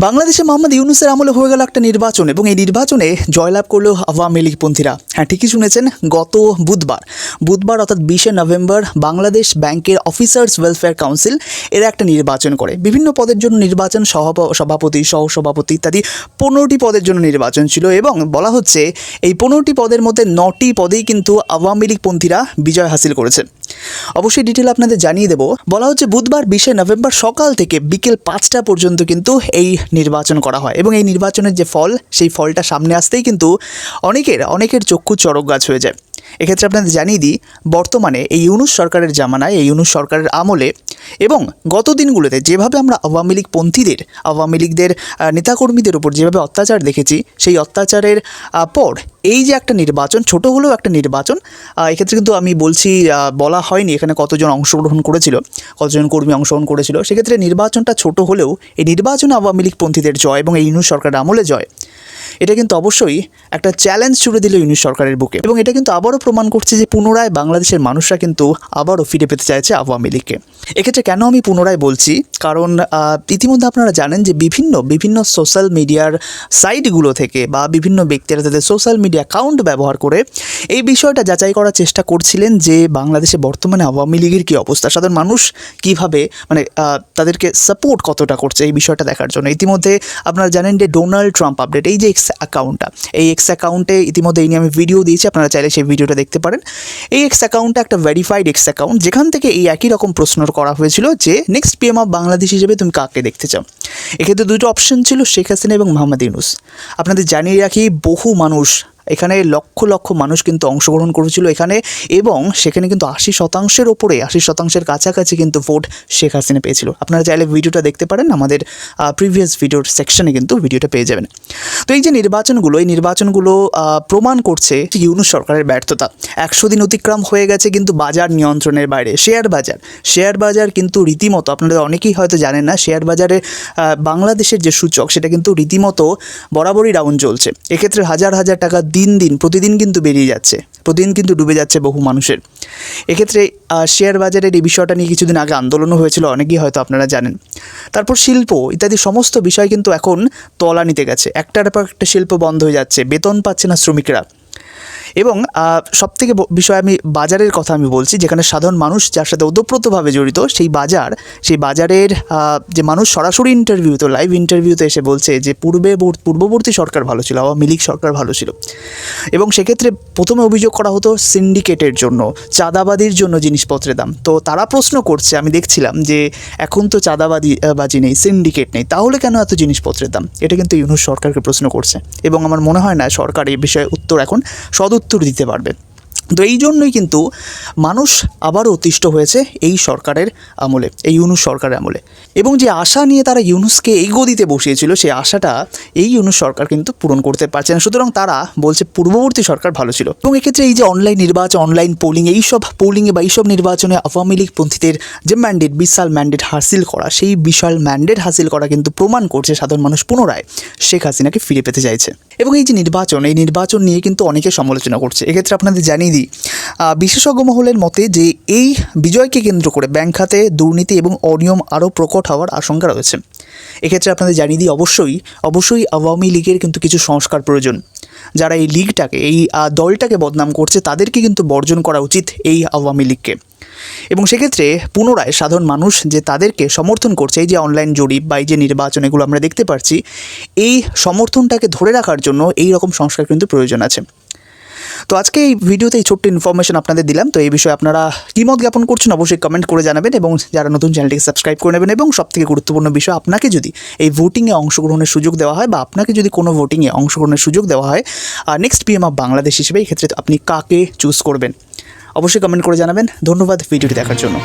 বাংলাদেশে মোহাম্মদ ইউনুসের আমলে হয়ে গেল একটা নির্বাচন এবং এই নির্বাচনে জয়লাভ করল আওয়ামী লীগপন্থীরা। হ্যাঁ ঠিকই শুনেছেন, গত বুধবার বুধবার অর্থাৎ বিশে নভেম্বর বাংলাদেশ ব্যাংকের অফিসার্স ওয়েলফেয়ার কাউন্সিল এরা একটা নির্বাচন করে। বিভিন্ন পদের জন্য নির্বাচন, সভাপ- সভাপতি, সহসভাপতি ইত্যাদি পনেরোটি পদের জন্য নির্বাচন ছিল এবং বলা হচ্ছে এই পনেরোটি পদের মধ্যে নটি পদেই কিন্তু আওয়ামী লীগপন্থীরা বিজয় হাসিল করেছে অবশ্যই ডিটেল আপনাদের জানিয়ে দেবো। বলা হচ্ছে বুধবার বিশে নভেম্বর সকাল থেকে বিকেল পাঁচটা পর্যন্ত কিন্তু এই নির্বাচন করা হয়। এবং এই নির্বাচনের যে ফল, সেই ফলটা সামনে আসতেই কিন্তু অনেকের অনেকের চক্ষু চরক গাছ হয়ে যায়। এক্ষেত্রে আপনাদের জানিয়ে দিই, বর্তমানে এই ইউনুস সরকারের জামানায়, এই ইউনুস সরকারের আমলে এবং গত দিনগুলোতে যেভাবে আমরা আওয়ামী লীগ পন্থীদের, আওয়ামী লীগদের নেতাকর্মীদের উপর যেভাবে অত্যাচার দেখেছি, সেই অত্যাচারের পর এই যে একটা নির্বাচন, ছোট হলেও একটা নির্বাচন এক্ষেত্রে কিন্তু আমি বলছি বলা হয়নি, এখানে কতজন অংশগ্রহণ করেছিল, কতজন কর্মী অংশগ্রহণ করেছিল। সেক্ষেত্রে নির্বাচনটা ছোট হলেও এই নির্বাচন আওয়ামী লীগ পন্থীদের জয় এবং এই ইউনুস সরকারের আমলে জয় এটা কিন্তু অবশ্যই একটা চ্যালেঞ্জ ছুড়ে দিল ইউনিট সরকারের বুকে। এবং এটা কিন্তু আবারও প্রমাণ করছে যে পুনরায় বাংলাদেশের মানুষরা কিন্তু আবারও ফিরে পেতে চাইছে আওয়ামী লীগকে। এক্ষেত্রে কেন আমি পুনরায় বলছি? কারণ ইতিমধ্যে আপনারা জানেন যে বিভিন্ন বিভিন্ন সোশ্যাল মিডিয়ার সাইটগুলো থেকে বা বিভিন্ন ব্যক্তিরা তাদের সোশ্যাল মিডিয়া অ্যাকাউন্ট ব্যবহার করে এই বিষয়টা যাচাই করার চেষ্টা করছিলেন যে বাংলাদেশে বর্তমানে আওয়ামী লীগের কী অবস্থা? সাধারণ মানুষ কীভাবে মানে তাদেরকে সাপোর্ট কতটা করছে এই বিষয়টা দেখার জন্য? ইতিমধ্যে আপনারা জানেন যে ডোনাল্ড ট্রাম্প আপডেট এই যে এক্স অ্যাকাউন্টটা এই এক্স অ্যাকাউন্টে ইতিমধ্যে এই নিয়ে আমি ভিডিও দিয়েছি, আপনারা চাইলে সেই ভিডিওটা দেখতে পারেন। এই এক্স অ্যাকাউন্টটা একটা ভেরিফাইড এক্স অ্যাকাউন্ট যেখান থেকে এই একই রকম প্রশ্ন করা হয়েছিল যে নেক্সট পিএম অফ বাংলাদেশ হিসেবে তুমি কাকে দেখতে চাও? এক্ষেত্রে দুটো অপশন ছিল শেখ হাসিনা এবং মোহাম্মদ ইউনুস আপনাদের জানিয়ে রাখি, বহু মানুষ এখানে লক্ষ লক্ষ মানুষ কিন্তু অংশগ্রহণ করেছিল এখানে এবং সেখানে কিন্তু আশি শতাংশের ওপরে, আশি শতাংশের কাছাকাছি কিন্তু ভোট শেখ হাসিনা পেয়েছিল। আপনারা চাইলে ভিডিওটা দেখতে পারেন, আমাদের প্রিভিয়াস ভিডিওর সেকশনে কিন্তু ভিডিওটা পেয়ে যাবেন। তো এই যে নির্বাচনগুলো, এই নির্বাচনগুলো প্রমাণ করছে ইউনুস সরকারের ব্যর্থতা। একশো দিন অতিক্রম হয়ে গেছে কিন্তু বাজার নিয়ন্ত্রণের বাইরে, শেয়ার বাজার। শেয়ার বাজার কিন্তু রীতিমতো, আপনারা অনেকেই হয়তো জানেন না, শেয়ার বাজারে বাংলাদেশের যে সূচক, সেটা কিন্তু রীতিমতো বরাবরই ডাউন চলছে। এক্ষেত্রে হাজার হাজার টাকা দিন দিন প্রতিদিন কিন্তু বেরিয়ে যাচ্ছে। প্রতিদিন কিন্তু ডুবে যাচ্ছে বহু মানুষের। এক্ষেত্রে শেয়ার বাজারের এই বিষয়টা নিয়ে কিছুদিন আগে আন্দোলনও হয়েছিল, অনেকেই হয়তো আপনারা জানেন। তারপর শিল্প, ইত্যাদি সমস্ত বিষয় কিন্তু এখন তলা নিতে গেছে। একটার পর একটা শিল্প বন্ধ হয়ে যাচ্ছে, বেতন পাচ্ছে না শ্রমিকরা। এবং সব থেকে বিষয় আমি, বাজারের কথা আমি বলছি, যেখানে সাধারণ মানুষ যার সাথে ওতপ্রোতভাবে জড়িত, সেই বাজার, সেই বাজারের যে মানুষ সরাসরি ইন্টারভিউতে লাইভ ইন্টারভিউতে এসে বলছে যে পূর্বে পূর্ববর্তী সরকার ভালো ছিল, আওয়ামী লীগ সরকার ভালো ছিল। এবং সেক্ষেত্রে প্রথমে অভিযোগ করা হতো সিন্ডিকেটের জন্য, চাঁদাবাদির জন্য জিনিসপত্রের দাম। তো তারা প্রশ্ন করছে, আমি দেখছিলাম যে এখন তো চাঁদাবাদি বাজি নেই সিন্ডিকেট নেই, তাহলে কেন এত জিনিসপত্রের দাম? এটা কিন্তু ইউনুস সরকারকে প্রশ্ন করছে। এবং আমার মনে হয় না সরকার এই বিষয়ে উত্তর এখন সদুত্তর দিতে পারবে তো এই জন্যই কিন্তু মানুষ আবারও অতিষ্ঠ হয়েছে এই সরকারের আমলে, এই ইউনুস সরকারের আমলে। এবং যে আশা নিয়ে তারা ইউনুসকে এই গদিতে বসিয়েছিল, সেই আশাটা এই ইউনুস সরকার কিন্তু পূরণ করতে পারছে না। সুতরাং তারা বলছে পূর্ববর্তী সরকার ভালো ছিল। এবং এক্ষেত্রে এই যে অনলাইন নির্বাচন অনলাইন পোলিং এইসব পোলিংয়ে বা এইসব নির্বাচনে আওয়ামী লীগ পন্থীদের যে ম্যান্ডেট বিশাল ম্যান্ডেট হাসিল করা, সেই বিশাল ম্যান্ডেট হাসিল করা কিন্তু প্রমাণ করছে সাধারণ মানুষ পুনরায় শেখ হাসিনাকে ফিরে পেতে চাইছে। এবং এই যে নির্বাচন, এই নির্বাচন নিয়ে কিন্তু অনেকে সমালোচনা করছে। এক্ষেত্রে আপনাদের জানিয়ে দিই বিশেষজ্ঞ মহলের মতে যে এই বিজয়কে কেন্দ্র করে ব্যাংক খাতে দুর্নীতি এবং অনিয়ম আরও প্রকট হওয়ার আশঙ্কা রয়েছে। এক্ষেত্রে আপনাদের জানিয়ে দিই, অবশ্যই অবশ্যই আওয়ামী লীগের কিন্তু কিছু সংস্কার প্রয়োজন। যারা এই লীগটাকে, এই দলটাকে বদনাম করছে, তাদেরকে কিন্তু বর্জন করা উচিত এই আওয়ামী লীগকে। এবং সেক্ষেত্রে পুনরায় সাধারণ মানুষ যে তাদেরকে সমর্থন করছে, এই যে অনলাইন জরিপ বা এই যে নির্বাচন, এগুলো আমরা দেখতে পাচ্ছি এই সমর্থনটাকে ধরে রাখার জন্য এই রকম সংস্কার কিন্তু প্রয়োজন আছে। তো আজকে এই ভিডিওতে এই ছোট্ট ইনফরমেশন আপনাদের দিলাম। তো এই বিষয়ে আপনারা কী মত জ্ঞাপন করছেন অবশ্যই কমেন্ট করে জানাবেন এবং যারা নতুন চ্যানেলটিকে সাবস্ক্রাইব করে নেবেন এবং সবথেকে গুরুত্বপূর্ণ বিষয়, আপনাকে যদি এই ভোটিংয়ে অংশগ্রহণের সুযোগ দেওয়া হয় বা আপনাকে যদি কোনো ভোটিংয়ে অংশগ্রহণের সুযোগ দেওয়া হয় নেক্সট পিএম অফ বাংলাদেশ হিসেবে এই ক্ষেত্রে আপনি কাকে চুজ করবেন? অবশ্যই কমেন্ট করে জানাবেন। ধন্যবাদ, ভিডিওটি দেখার জন্য।